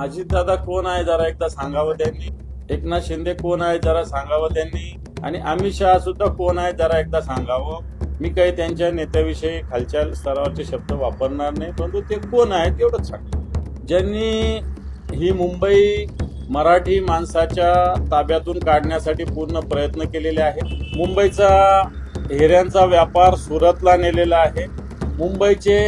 अजितदादा कोण आहे जरा एकदा सांगावं त्यांनी? एकनाथ शिंदे कोण आहे जरा सांगावं त्यांनी? आणि अमित शहा सुद्धा कोण आहे जरा एकदा सांगावं? मी काही त्यांच्या नेत्याविषयी खालच्या स्तरावरचे शब्द वापरणार नाही परंतु ते कोण आहेत एवढंच सांग ज्यांनी ही मुंबई मराठी माणसाच्या ताब्यातून काढण्यासाठी पूर्ण प्रयत्न केलेले आहेत मुंबईचा हिऱ्यांचा व्यापार सुरतला नेलेला आहे मुंबईचे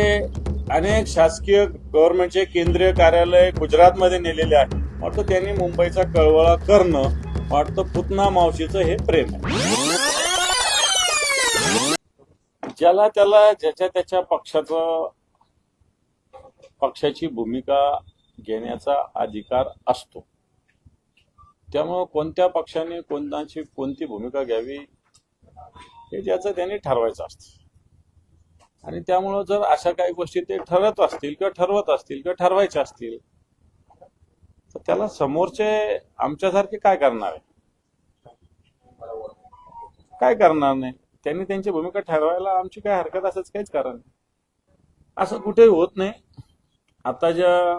अनेक शासकीय गव्हर्नमेंटचे केंद्रीय कार्यालय गुजरातमध्ये नेलेले आहे. वाटतं त्यांनी मुंबईचा कळवळा करणं वाटतं पुतना मावशीचं हे प्रेम आहे. ज्याला त्याला ज्याच्या त्याच्या पक्षाचं पक्षाची भूमिका घेण्याचा अधिकार असतो. त्यामुळं कोणत्या पक्षाने कोणाची कोणती भूमिका घ्यावी हे ज्याचं त्यांनी ठरवायचं असतं. आणि त्यामुळं जर अशा काही गोष्टी ते ठरत असतील किंवा ठरवत असतील किंवा ठरवायच्या असतील तर त्याला समोरचे आमच्यासारखे काय करणार आहे? काय करणार नाही? त्यांनी त्यांची भूमिका ठरवायला आमची काय हरकत असंच काहीच कारण नाही. असं कुठेही होत नाही. आता ज्या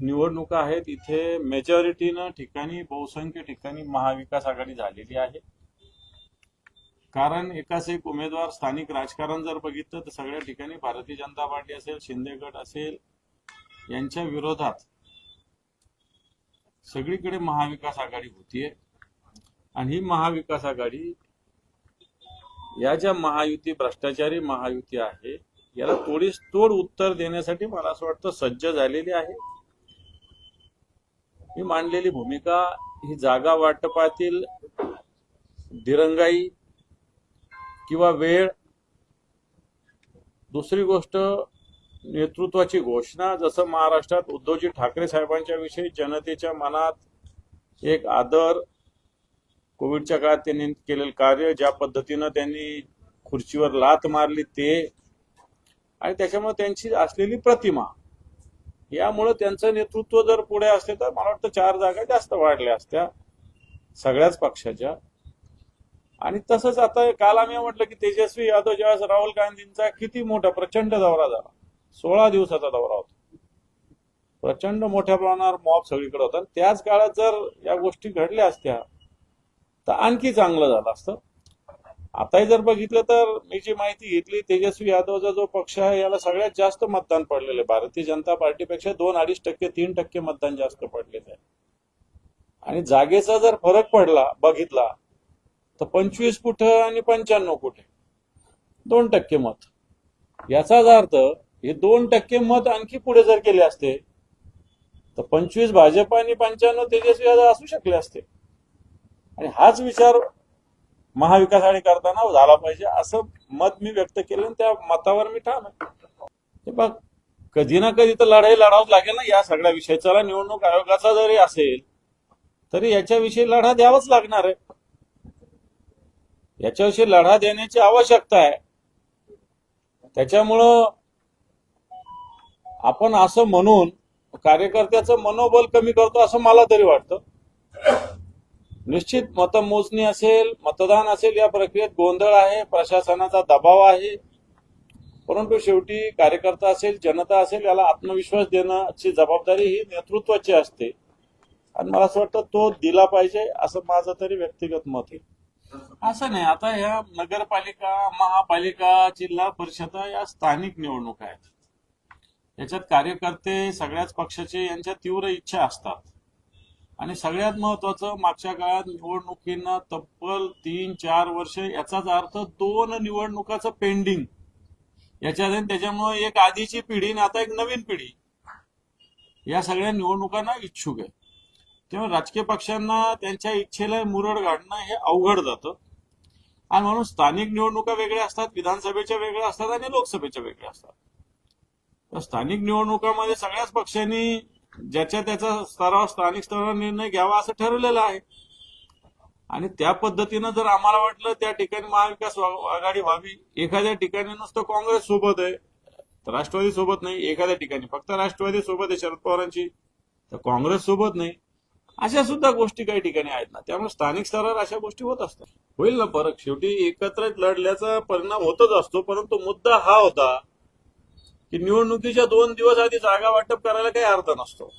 निवडणुका आहेत इथे मेजॉरिटीनं ठिकाणी बहुसंख्य ठिकाणी महाविकास आघाडी झालेली आहे. कारण एकाच एक उमेदवार स्थानिक राजकारण जर बघितलं तर सगळ्या ठिकाणी भारतीय जनता पार्टी असेल शिंदे गट असेल यांच्या विरोधात सगळीकडे महाविकास आघाडी होतीये. आणि ही महाविकास आघाडी या ज्या महायुती भ्रष्टाचारी महायुती आहे याला तोडीस तोड उत्तर देण्यासाठी मला असं वाटतं सज्ज झालेली आहे. ही मांडलेली भूमिका ही जागा वाटपातील दिरंगाई किंवा वेळ दुसरी गोष्ट नेतृत्वाची घोषणा जसं महाराष्ट्रात उद्धवजी ठाकरे साहेबांच्या विषयी जनतेच्या मनात एक आदर कोविडच्या काळात त्यांनी केलेलं कार्य ज्या पद्धतीनं त्यांनी खुर्चीवर लात मारली ते आणि त्याच्यामुळे त्यांची असलेली प्रतिमा. यामुळं त्यांचं नेतृत्व जर पुढे असले तर मला वाटतं चार जागा जास्त वाढल्या असत्या सगळ्याच पक्षाच्या. आणि तसंच आता काल आम्ही म्हटलं की तेजस्वी यादव ज्यावेळेस राहुल गांधींचा किती मोठा प्रचंड दौरा झाला. सोळा दिवसाचा दौरा होता. प्रचंड मोठ्या प्रमाणावर मॉब सगळीकडे होता. त्याच काळात जर या गोष्टी घडल्या असत्या तर आणखी चांगलं झालं असतं. आताही जर बघितलं तर मी जी माहिती घेतली तेजस्वी यादवचा जो पक्ष आहे याला सगळ्यात जास्त मतदान पडलेलं आहे. भारतीय जनता पार्टीपेक्षा दोन अडीच टक्के तीन टक्के मतदान जास्त पडलेलं आहे. आणि जागेचा जर फरक पडला बघितला तर पंचवीस कुठं आणि पंच्याण्णव कुठे? दोन टक्के मत. याचाच अर्थ हे दोन टक्के मत आणखी पुढे जर केले असते तर पंचवीस भाजप आणि पंच्याण्णव तेजस्वी यादव असू शकले असते. आणि हाच विचार महाविकास आघाडी करताना झाला पाहिजे असं मत मी व्यक्त केलं आणि त्या मतावर मी ठाम आहे. बघ कधी ना कधी तर लढाई लढावच लागेल ना या सगळ्या विषयाचा निवडणूक आयोगाचा जरी असेल तरी याच्याविषयी लढा द्यावाच लागणार आहे. याच्याविषयी लढा देण्याची आवश्यकता आहे. त्याच्यामुळं आपण असं म्हणून कार्यकर्त्याचं मनोबल कमी करतो असं मला तरी वाटतं. निश्चित मतमोजणी असेल मतदान असेल या प्रक्रियेत गोंधळ आहे प्रशासनाचा दबाव आहे. परंतु शेवटी कार्यकर्ता असेल जनता असेल याला आत्मविश्वास देण्याची जबाबदारी ही नेतृत्वाची असते. आणि मला असं वाटतं तो दिला पाहिजे असं माझं तरी व्यक्तिगत मत आहे. असं नाही. आता ह्या नगरपालिका महापालिका जिल्हा परिषद या स्थानिक निवडणुका आहेत. याच्यात कार्यकर्ते सगळ्याच पक्षाचे यांच्या तीव्र इच्छा असतात. आणि सगळ्यात महत्वाचं मागच्या काळात निवडणुकींना तब्बल तीन चार वर्ष याचाच अर्थ दोन निवडणुकाचं पेंडिंग याच्यात त्याच्यामुळे एक आधीची पिढी आणि आता एक नवीन पिढी. या सगळ्या निवडणुकांना इच्छुक आहे तेव्हा राजकीय पक्षांना त्यांच्या इच्छेला मुरड घालणं हे अवघड जातं. आणि म्हणून स्थानिक निवडणुका वेगळ्या असतात विधानसभेच्या वेगळ्या असतात आणि लोकसभेच्या वेगळ्या असतात. तर स्थानिक निवडणुकामध्ये सगळ्याच पक्षांनी ज्याच्या त्याच्या स्तरावर स्थानिक स्तरावर निर्णय घ्यावा असं ठरवलेलं आहे. आणि त्या पद्धतीनं जर आम्हाला वाटलं त्या ठिकाणी महाविकास आघाडी व्हावी एखाद्या ठिकाणी नुसतं काँग्रेस सोबत आहे तर राष्ट्रवादी सोबत नाही एखाद्या ठिकाणी. फक्त राष्ट्रवादी सोबत आहे शरद पवारांची तर काँग्रेस सोबत नाही. अशा सुद्धा गोष्टी काही ठिकाणी आहेत ना. त्यामुळे स्थानिक स्तरावर अशा गोष्टी होत असतात. होईल ना फरक. शेवटी एकत्र लढल्याचा परिणाम होतच असतो परंतु मुद्दा हा होता की निवडणुकीच्या दोन दिवस आधी जागा वाटप करायला काही अर्थ नसतो.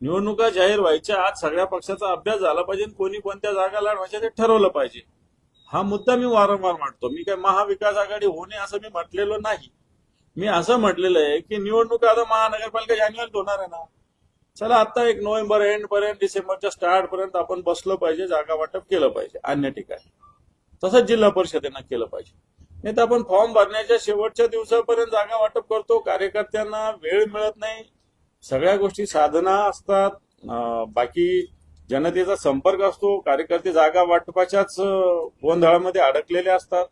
निवडणुका जाहीर व्हायच्या आज सगळ्या पक्षाचा अभ्यास झाला पाहिजे कोणी कोणत्या जागा लढवायच्या ते ठरवलं पाहिजे. हा मुद्दा मी वारंवार मांडतो. मी काय महाविकास आघाडी होणे असं मी म्हटलेलं नाही. मी असं म्हटलेलं आहे की निवडणुका आता महानगरपालिका जानेवारीत होणार आहे ना. चला आता एक नोव्हेंबर एंड पर्यंत डिसेंबरच्या स्टार्ट पर्यंत आपण बसलं पाहिजे जागा वाटप केलं पाहिजे अन्य ठिकाणी. तसंच जिल्हा परिषदेनं केलं पाहिजे. नाही तर आपण फॉर्म भरण्याच्या शेवटच्या दिवसापर्यंत जागा वाटप करतो कार्यकर्त्यांना वेळ मिळत नाही. सगळ्या गोष्टी साधना असतात. बाकी जनतेचा संपर्क असतो. कार्यकर्ते जागा वाटपाच्याच गोंधळामध्ये अडकलेले असतात.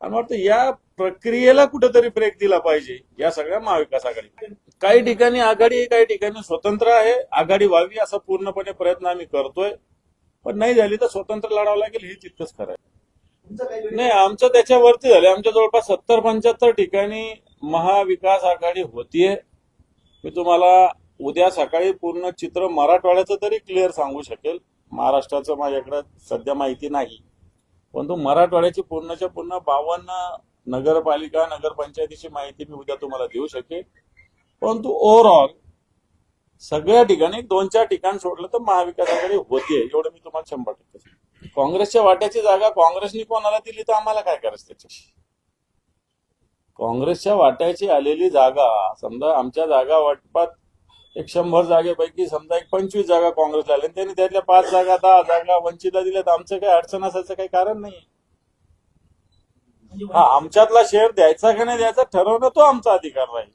आणि वाटतं या प्रक्रियेला कुठेतरी ब्रेक दिला पाहिजे या सगळ्या महाविकास आघाडी काही ठिकाणी आघाडी आहे काही ठिकाणी स्वतंत्र आहे. आघाडी व्हावी असा पूर्णपणे प्रयत्न आम्ही करतोय. पण नाही झाली तर स्वतंत्र लढावं लागेल हे तितकंच खरं आहे. नाही आमचं त्याच्यावरती झालं आमच्या जवळपास सत्तर पंच्याहत्तर ठिकाणी महाविकास आघाडी होतीये. मी तुम्हाला उद्या सकाळी पूर्ण चित्र मराठवाड्याचं तरी क्लिअर सांगू शकेल. महाराष्ट्राचं माझ्याकडे सध्या माहिती नाही. परंतु मराठवाड्याची पूर्णच्या पूर्ण बावन्न नगरपालिका नगरपंचायतीची माहिती मी उद्या तुम्हाला देऊ शकेल परंतु ओव्हरऑल सगळ्या ठिकाणी दोन चार ठिकाण सोडलं तर महाविकास आघाडी होतीये एवढं मी तुम्हाला शंभर टक्के काँग्रेसच्या वाट्याची जागा काँग्रेसने कोणाला दिली तर आम्हाला काय करायचं त्याच्याशी? काँग्रेसच्या वाट्याची आलेली जागा समजा आमच्या जागा वाटपात एक शंभर जागेपैकी समजा एक पंचवीस जागा काँग्रेसला आल्या आणि त्यांनी त्यातल्या पाच जागा दहा जागा वंचितला दिल्या तर आमचं काही अडचण असायचं काही कारण नाही हा आमच्यातला शेअर द्यायचा की नाही द्यायचा ठरवणं तो आमचा अधिकार राहील.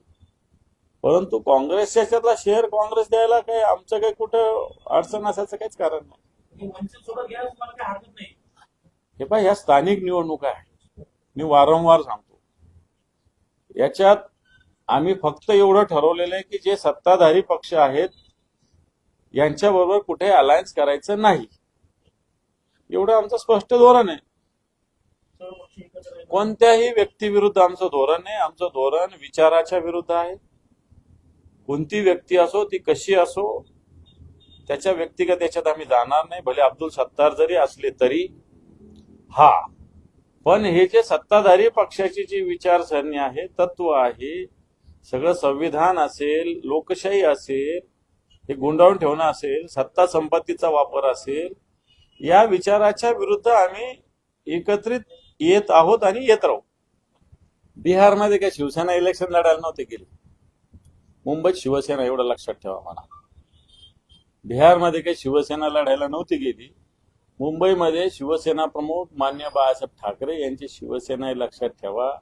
परंतु काँग्रेसच्या याच्यातला शेअर काँग्रेस द्यायला काही आमचं काही कुठं अडचण असायचं काहीच कारण नाही. म्हणजे हे पाय ह्या स्थानिक निवडणुका आहेत मी वारंवार सांगतो. याच्यात आम्ही फक्त एवढं ठरवलेलं आहे की जे सत्ताधारी पक्ष आहेत यांच्याबरोबर कुठे अलायन्स करायचं नाही. एवढं आमचं स्पष्ट धोरण आहे. कोणत्याही व्यक्तीविरुद्ध आमचं धोरण आहे. आमचं धोरण विचाराच्या विरुद्ध आहे. कोणती व्यक्ती असो ती कशी असो त्याच्या व्यक्तिगत याच्यात आम्ही जाणार नाही. भले अब्दुल सत्तार जरी असले तरी हा. पण हे जे सत्ताधारी पक्षाची जी विचारसरणी आहे तत्व आहे सगळं संविधान असेल लोकशाही असेल हे गुंडाळून ठेवणं असेल सत्ता संपत्तीचा वापर असेल या विचाराच्या विरुद्ध आम्ही एकत्रित येत आहोत आणि येत राहू. बिहारमध्ये काय शिवसेना इलेक्शन लढायला नव्हते गेले. मुंबईत शिवसेना एवढं लक्षात ठेवा मला. बिहारमध्ये काही शिवसेना लढायला नव्हती गेली. मुंबईमध्ये शिवसेना प्रमुख मान्य बाळासाहेब ठाकरे यांची शिवसेना लक्षात ठेवा.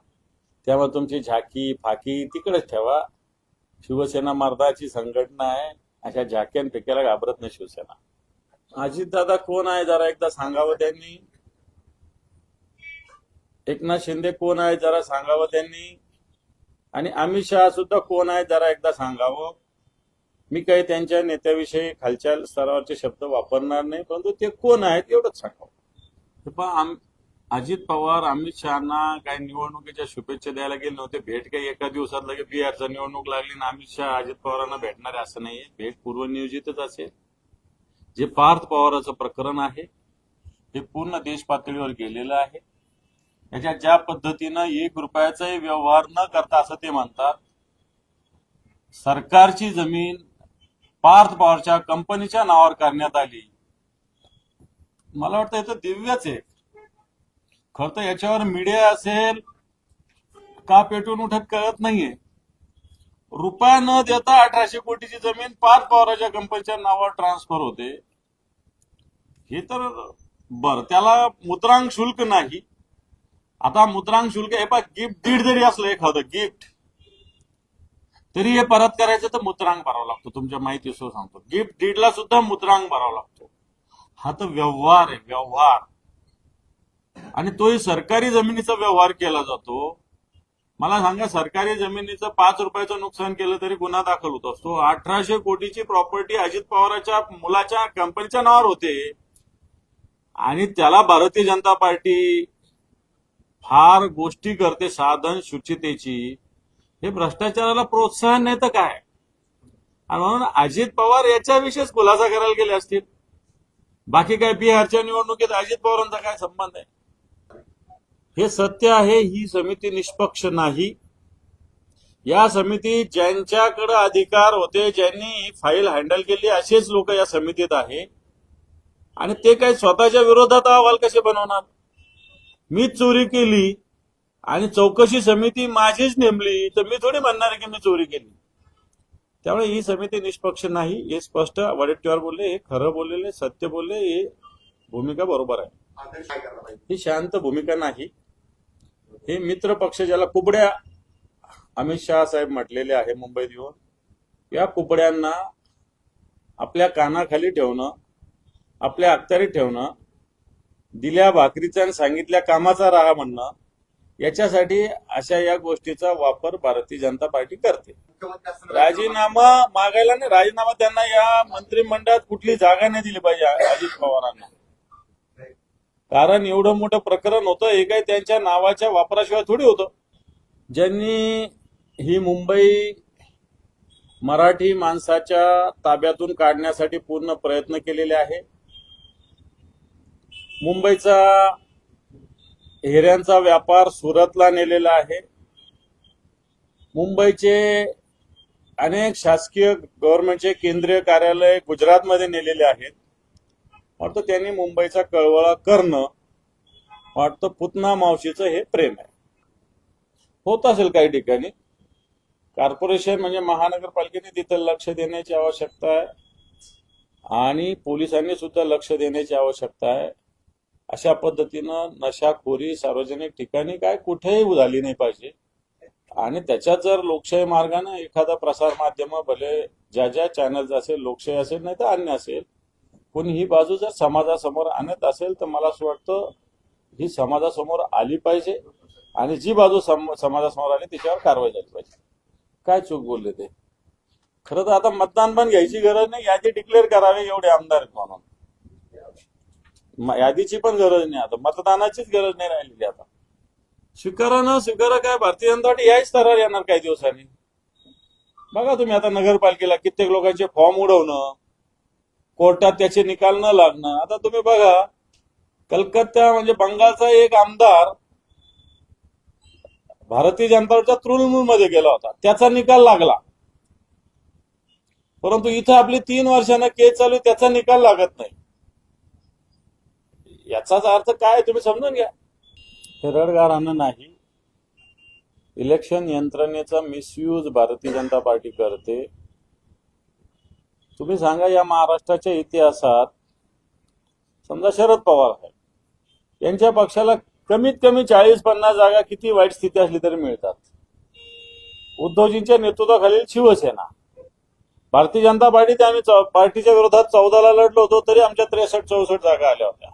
त्यामुळे तुमची झाकी फाकी तिकडेच ठेवा. शिवसेना मर्दाची संघटना आहे. अशा झाक्यान घाबरत नाही शिवसेना. अजितदादा कोण आहे? जरा एकदा सांगावं त्यांनी. एकनाथ शिंदे कोण आहे जरा सांगावं त्यांनी. आणि अमित शहा सुद्धा कोण आहे जरा एकदा सांगावं. मी काही त्यांच्या नेत्याविषयी खालच्या स्तरावरचे शब्द वापरणार नाही परंतु ते कोण आहेत एवढंच सांगावं. अजित पवार अमित शहाना काही निवडणुकीच्या शुभेच्छा द्यायला गेले नव्हते भेट काही एका दिवसात लगे बिहारचा निवडणूक लागली ना अमित शहा अजित पवारांना भेटणार असं नाहीये. भेट पूर्वनियोजितच असेल. जे पार्थ पवाराचं प्रकरण आहे ते पूर्ण देश पातळीवर गेलेलं आहे. याच्या ज्या पद्धतीनं एक रुपयाचाही व्यवहार न करता असं ते म्हणतात सरकारची जमीन पार्थ पॉवरच्या कंपनीच्या नावावर करण्यात आली. मला वाटतं याचं दिव्यच आहे. खर तर याच्यावर मीडिया असेल का पेटून उठत कळत नाहीये. रुपया न देता अठराशे कोटीची जमीन पाच पवाराच्या कंपनीच्या नावावर ट्रान्सफर होते. हे तर बर त्याला मुद्रांक शुल्क नाही. आता मुद्रांक शुल्क हे पा गिफ्ट दीड जरी असलं एखादं गिफ्ट तरी हे परत करायचं तर मुद्रांक भरावा लागतो. तुमच्या माहिती सो सांगतो. गिफ्ट दीडला सुद्धा मुद्रांक भरावा लागतो. हा तर व्यवहार आहे व्यवहार. आणि तोही सरकारी जमिनीचा व्यवहार केला जातो. मला सांगा सरकारी जमिनीचं पाच रुपयाचं नुकसान केलं तरी गुन्हा दाखल होत असतो. अठराशे कोटीची प्रॉपर्टी अजित पवाराच्या मुलाच्या कंपनीच्या नावावर होते. आणि त्याला भारतीय जनता पार्टी फार गोष्टी करते साधन शुचितेची. हे भ्रष्टाचाराला प्रोत्साहन नाही तर काय? आणि म्हणून अजित पवार याच्याविषयीच खुलासा करायला गेले असतील. बाकी काय बिहारच्या निवडणुकीत अजित पवारांचा काय संबंध आहे? हे सत्य आहे ही समिती निष्पक्ष नाही. या समितीत ज्यांच्याकडे अधिकार होते ज्यांनी फाईल हँडल केली असेच लोक या समितीत आहे. आणि ते काही स्वतःच्या विरोधात अहवाल कसे बनवणार? मी चोरी केली आणि चौकशी समिती माझीच नेमली तर मी थोडी म्हणणार आहे की मी चोरी केली. त्यामुळे ही समिती निष्पक्ष नाही हे स्पष्ट. वडेट्टीवार बोलले हे खरं बोललेले सत्य बोलले हे भूमिका बरोबर आहे. ही शांत भूमिका नाही. हे मित्र पक्ष ज्याला कुबड्या अमित शहा साहेब म्हटलेले आहे मुंबईत येऊन या कुबड्यांना आपल्या कानाखाली ठेवणं आपल्या अखत्यारीत ठेवणं दिल्या भाकरीचा आणि सांगितल्या कामाचा राहा म्हणणं याच्यासाठी अशा या गोष्टीचा वापर भारतीय जनता पार्टी करते. राजीनामा मागायला नाही राजीनामा त्यांना या मंत्रिमंडळात कुठली जागा नाही दिली पाहिजे अजित पवारांना. कारण एवढं मोठं प्रकरण होतं हे काही त्यांच्या नावाच्या वापराशिवाय थोडी होतं. ज्यांनी ही मुंबई मराठी माणसाच्या ताब्यातून काढण्यासाठी पूर्ण प्रयत्न केलेले आहे मुंबईचा हिऱ्यांचा व्यापार सुरतला नेलेला आहे. मुंबईचे अनेक शासकीय गव्हर्नमेंटचे केंद्रीय कार्यालय गुजरातमध्ये नेलेले आहेत. वाटतं त्यांनी मुंबईचा कळवळा करणं वाटतं पुतना मावशीचं हे प्रेम आहे. होत असेल काही ठिकाणी. कॉर्पोरेशन म्हणजे महानगरपालिकेने तिथं लक्ष देण्याची आवश्यकता आहे. आणि पोलिसांनी सुद्धा लक्ष देण्याची आवश्यकता आहे. अशा पद्धतीनं नशाखोरी सार्वजनिक ठिकाणी काय कुठेही झाली नाही पाहिजे. आणि त्याच्यात जर लोकशाही मार्गाने एखादा प्रसार माध्यम भले ज्या ज्या चॅनल असेल लोकशाही असेल नाही तर अन्य असेल पण ही बाजू जर समाजासमोर आणत असेल तर मला असं वाटतं ही समाजासमोर आली पाहिजे आणि जी बाजू सम- समाजासमोर आली त्याच्यावर कारवाई झाली पाहिजे. काय चूक बोलले ते? खरं तर आता मतदान पण घ्यायची गरज नाही यादी डिक्लेअर करावे एवढे आमदार म्हणून. यादीची पण गरज नाही. आता मतदानाचीच गरज नाही राहिलेली आता. स्वीकारा न स्वीकारा काय? भारतीय जनता पार्टी याच तरार येणार काही दिवसांनी. बघा तुम्ही आता नगरपालिकेला कित्येक लोकांचे फॉर्म उडवणं कोर्टात त्याचे निकाल न लागणं. आता तुम्ही बघा कलकत्ता म्हणजे बंगालचा एक आमदार भारतीय जनता पार्टीच्या तृणमूलमध्ये गेला होता. त्याचा निकाल लागला. परंतु इथं आपली तीन वर्षानं केस चालू त्याचा निकाल लागत नाही. याचाच अर्थ काय तुम्ही समजून घ्या. हे नाही इलेक्शन यंत्रणेचा मिसयूज भारतीय जनता पार्टी करते. तुम्ही सांगा या महाराष्ट्राच्या इतिहासात समजा शरद पवार आहे यांच्या पक्षाला कमीत कमी चाळीस पन्नास जागा किती वाईट स्थिती असली तरी मिळतात. उद्धवजींच्या नेतृत्वाखालील शिवसेना. भारतीय जनता पार्टी आम्ही पार्टीच्या विरोधात चौदाला लढलो होतो तरी आमच्या त्रेसष्ट चौसष्ट जागा आल्या होत्या.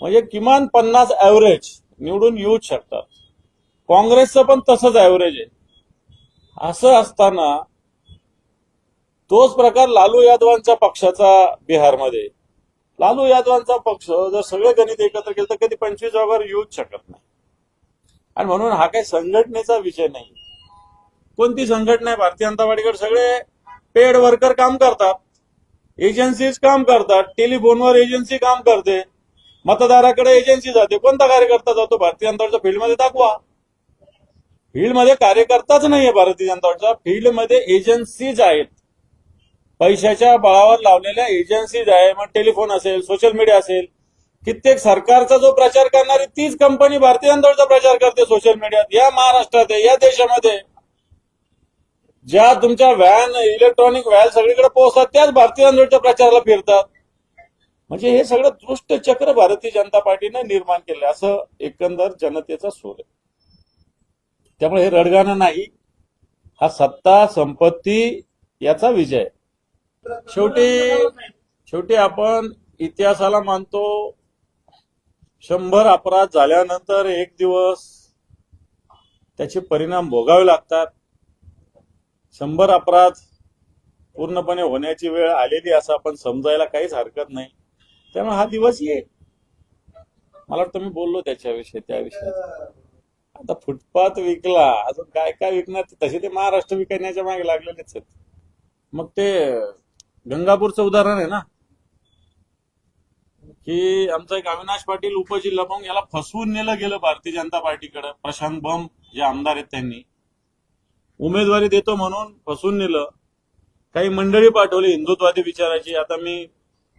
म्हणजे किमान पन्नास ऍव्हरेज निवडून येऊच शकतात. काँग्रेसचं पण तसंच ऍव्हरेज आहे. असं असताना तोच प्रकार लालू यादवांच्या पक्षाचा बिहारमध्ये. लालू यादवांचा पक्ष जर सगळे गणित एकत्र केलं तर कधी पंचवीस जागावर येऊच शकत नाही. आणि म्हणून हा काही संघटनेचा विषय नाही. कोणती संघटना आहे? भारतीय जनता पार्टीकडे सगळे पेड वर्कर काम करतात. एजन्सीज काम करतात. टेलिफोनवर एजन्सी काम करते. मतदाराकडे एजन्सी जाते. कोणता कार्यकर्ता जातो? भारतीय जनता पक्षाच्या फील्डमध्ये दाखवा. फील्डमध्ये कार्यकर्ताच नाहीये भारतीय जनता पार्टीचा फील्डमध्ये एजन्सीज आहेत. पैशाच्या बळावर लावलेल्या एजन्सीज आहे. मग टेलिफोन असेल सोशल मीडिया असेल. कित्येक सरकारचा जो प्रचार करणारी तीच कंपनी भारतीय जनता पक्षाचा प्रचार करते सोशल मीडियात या महाराष्ट्रात आहे या देशामध्ये ज्या तुमच्या व्हॅन इलेक्ट्रॉनिक व्हॅन सगळीकडे पोहोचतात त्याच भारतीय जनता पक्षाच्या प्रचाराला फिरतात. म्हणजे हे सगळं दृष्ट चक्र भारतीय जनता पार्टीनं निर्माण केलं. असं एकंदर जनतेचा सूर आहे. त्यामुळे हे रडगाणं नाही. हा सत्ता संपत्ती याचा विजय शेवटी शेवटी आपण इतिहासाला मानतो शंभर अपराध झाल्यानंतर एक दिवस त्याचे परिणाम भोगावे लागतात. शंभर अपराध पूर्णपणे होण्याची वेळ आलेली असं आपण समजायला काहीच हरकत नाही. त्यामुळे हा दिवस येईल. मला वाटतं मी बोललो त्याच्याविषयी त्याविषयी आता फुटपाथ विकला अजून काय काय विकणार तसे ते महाराष्ट्र विकण्याच्या मागे लागलेलेच आहेत. मग ते गंगापूरचं उदाहरण आहे ना? की आमचा एक अविनाश पाटील उपजिल्हा मग याला फसवून नेलं गेलं भारतीय जनता पार्टीकडे. प्रशांत बम जे आमदार आहेत त्यांनी. उमेदवारी देतो म्हणून फसवून नेलं. काही मंडळी पाठवली हिंदुत्वादी विचाराची आता मी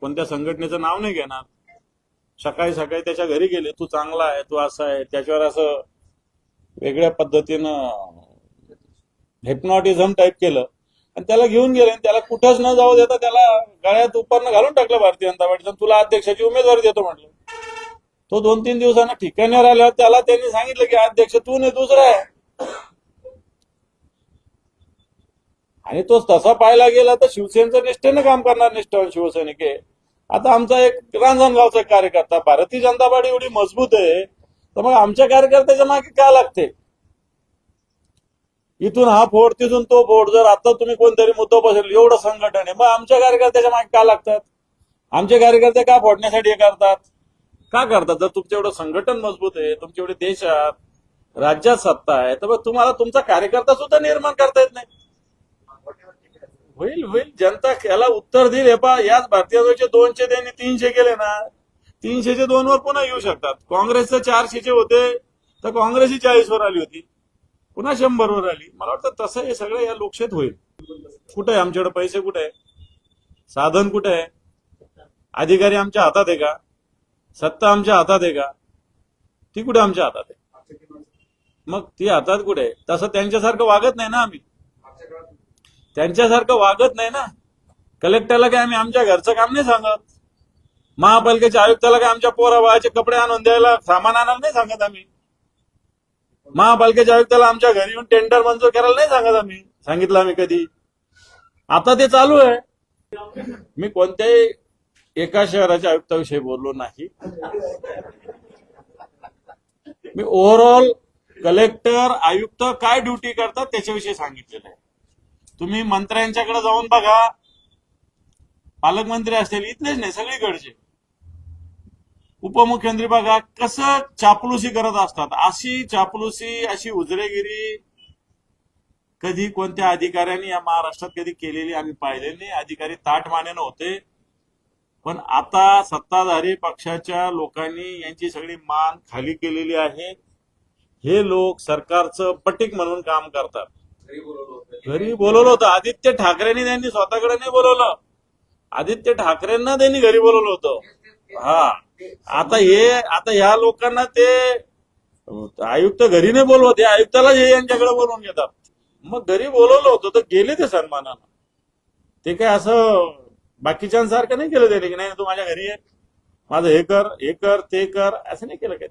कोणत्या संघटनेचं नाव नाही घेणार. सकाळी सकाळी त्याच्या घरी गेले तू चांगला आहे तू असा आहे. त्याच्यावर असं वेगळ्या पद्धतीनं हेप्नॉटिझम टाईप केलं. आणि त्याला घेऊन गेले आणि त्याला कुठंच न जाऊ देता त्याला गळ्यात उपरनं घालून टाकलं भारतीय जनता पार्टीचं तुला अध्यक्षाची उमेदवारी देतो म्हटलं. तो दोन तीन दिवसांना ठिकाण्यावर आल्यावर त्याला त्यांनी सांगितलं की अध्यक्ष तू नाही दुसरा आहे. आणि तो तसा पाहायला गेला तर शिवसेनेचं निष्ठेनं काम करणार निष्ठावान शिवसैनिक. आहे आता आमचा एक रांजणगावचा एक कार्यकर्ता भारतीय जनता पार्टी एवढी मजबूत आहे तर मग आमच्या कार्यकर्त्याच्या मागे का लागते? इथून हा फोड तिथून तो फोड. जर आता तुम्ही कोणतरी मुद्दा बसेल एवढं संघटन आहे मग आमच्या कार्यकर्त्याच्या मागे का लागतात? आमचे कार्यकर्ते का फोडण्यासाठी हे करतात? का करतात? जर तुमचं एवढं संघटन मजबूत आहे तुमच्या एवढे देशात राज्यात सत्ता आहे तर मग तुम्हाला तुमचा कार्यकर्ता सुद्धा निर्माण करता येत नाही. होईल होईल. जनता याला उत्तर देईल. हे पहा याच भारतीय जनतेचे दोनशे त्यांनी तीनशे केले ना तीनशेचे दोन वर पुन्हा येऊ शकतात. काँग्रेसचे चारशेचे होते तर काँग्रेसही चाळीस वर आली होती. पुन्हा शंभर वर आली. मला वाटतं तसं हे सगळं या लोकशाहीत होईल. कुठे आहे आमच्याकडे? पैसे कुठे आहे? साधन कुठे आहे? अधिकारी आमच्या हातात आहे का? सत्ता आमच्या हातात आहे का? ती कुठे आमच्या हातात आहे? मग ती हातात कुठे आहे? तसं त्यांच्यासारखं वागत नाही ना आम्ही. त्यांच्यासारखं वागत नाही ना. कलेक्टरला काय आम्ही आमच्या घरचं काम नाही सांगत. महापालिकेच्या आयुक्ताला काय आमच्या पोरा बाळाचे कपडे आणून द्यायला सामान आणायला नाही सांगत आम्ही. महापालिकेच्या आयुक्ताला आमच्या घरी येऊन टेंडर मंजूर करायला नाही सांगत आम्ही. सांगितलं आम्ही कधी. आता ते चालू आहे. मी कोणत्याही एका शहराच्या आयुक्ताविषयी बोललो नाही. मी ओव्हरऑल कलेक्टर आयुक्त काय ड्युटी करतात त्याच्याविषयी सांगितलेलं आहे. तुम्ही मंत्र्यांच्याकडे जाऊन बघा. पालकमंत्री असतील इथलेच नाही सगळीकडचे. उपमुख्यमंत्री बघा कसं चापलुसी करत असतात. अशी चापलुसी अशी उजरेगिरी कधी कोणत्या अधिकाऱ्यांनी या महाराष्ट्रात कधी केलेली आम्ही पाहिले नाही. अधिकारी ताटमानेनं होते पण आता सत्ताधारी पक्षाच्या लोकांनी यांची सगळी मान खाली केलेली आहे. हे लोक सरकारचं पटीक म्हणून काम करतात. घरी बोलवलं होतं. आदित्य ठाकरेंनी त्यांनी स्वतःकडे नाही बोलवलं. आदित्य ठाकरेंना त्यांनी घरी बोलवलं होतं. हा. आता हे आता ह्या लोकांना ते आयुक्त घरी नाही बोलवत. हे आयुक्ताला हे यांच्याकडे बोलवून घेतात. मग घरी बोलवलं होतं तर गेले ते सन्मानानं. ते काय असं बाकीच्यांसारखं नाही केलं त्याने की नाही तू माझ्या घरी आहे माझं हे कर हे कर ते कर. असं नाही केलं काही